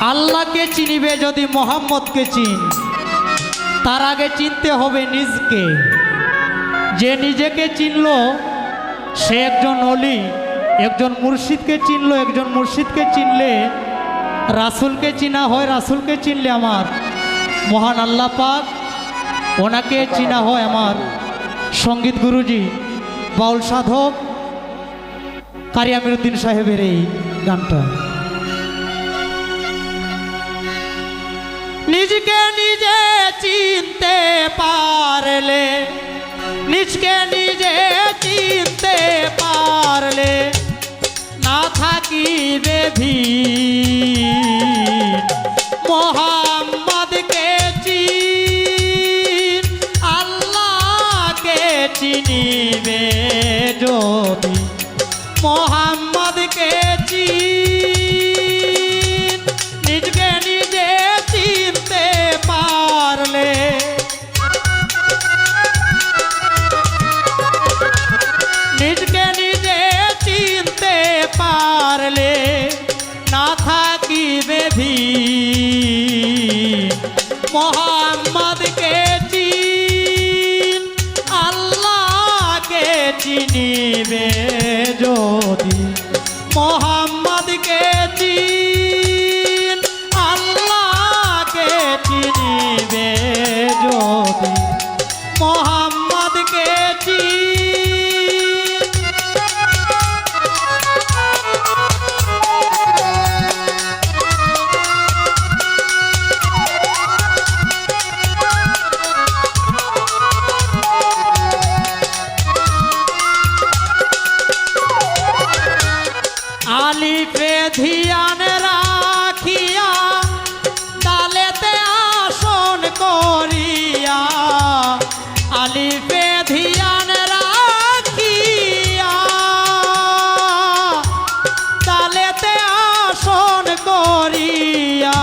আল্লাহকে চিনিবে যদি মোহাম্মদকে চিন। তার আগে চিনতে হবে নিজকে। যে নিজেকে চিনল, সে একজন অলি একজন মুর্শিদকে চিনল, একজন মুর্শিদকে চিনলে রাসুলকে চিনা হয়, রাসুলকে চিনলে আমার। মহান আল্লাহ পাক ওনাকে চিনা হয় আমার। সংগীত গুরুজি, বাউল সাধক কারি সাহেবের এই গানটা। নিজকে নিজে চিনতে পারলে নিজকে নিজে চিনতে পারলে না থাকিবে ভি মোহাম্মদকে পারলে না থাকিবে ভি। মোহাম্মদকে চিন আল্লাহকে চিনিবে যদি। মোহাম্মদকে ডালেতে আসন করিয়া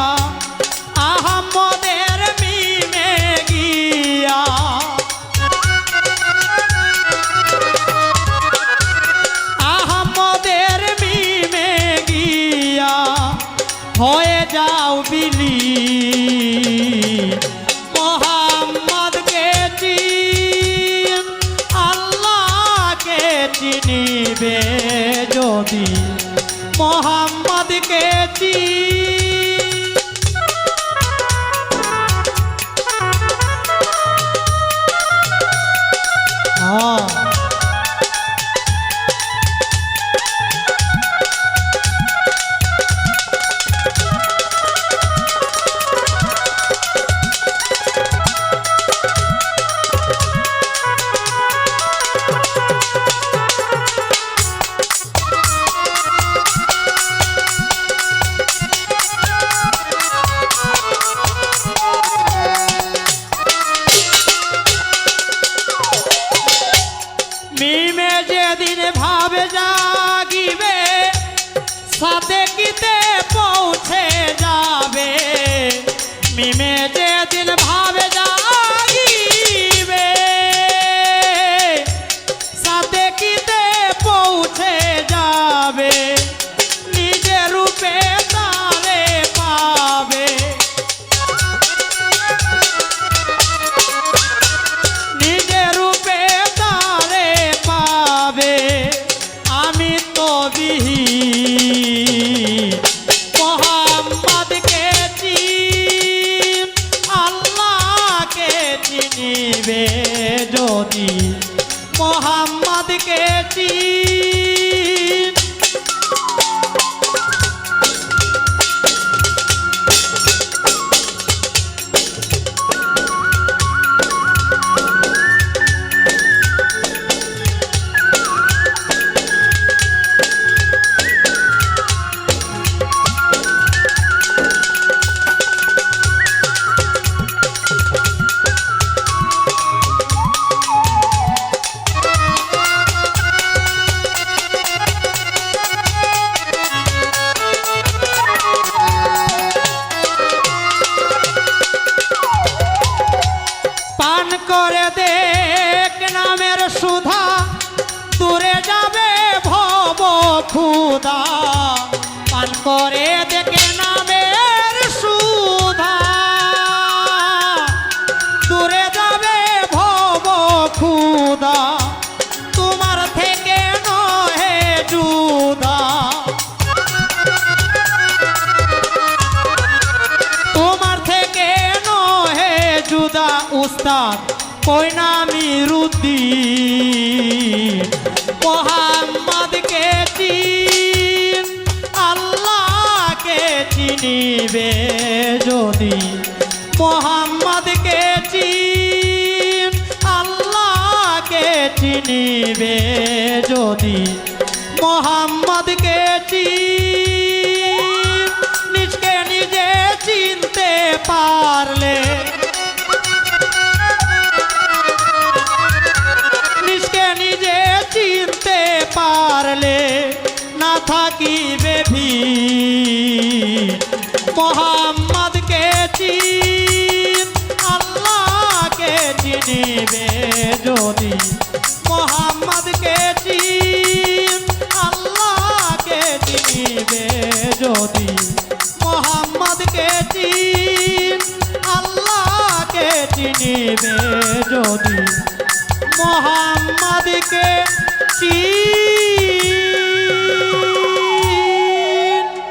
আহম্মদের মিমে গিয়া। আহমদের মিমে গিয়া হয়ে যাও বিলি। চিনিবে যদি মোহাম্মদকে চিন। সাথে কিতে পৌঁছে যাবে। মিমে যে দিন জাগিবে চিনিবে যদি। মোহাম্মদকে চিন সুধা, দূরে যাবে ভব ক্ষুধা পান করে দেখে নামের সুধা। দূরে যাবে ভব ক্ষুধা তোমার থেকে নহে যুধা। তোমার থেকে নহে জুদা উস্তাদ। কইনা মিরুদ্দিন মোহাম্মদকে চিন, আল্লাহকে চিনিবে যদি। মোহাম্মদকে চিন, আল্লাহকে চিনিবে যদি। মোহাম্মদকে চিন, নিজকে নিজে চিনতে পারলে পারলে না থাকিবে ভিড়। মোহাম্মদকে চিন, আল্লাহকে চিনিবে যদি। মোহাম্মদকে চিন, আল্লাহকে চিনিবে যদি। মোহাম্মদকে চিন, আল্লাহকে চিনিবে যদি। মোহাম্মদকে 洗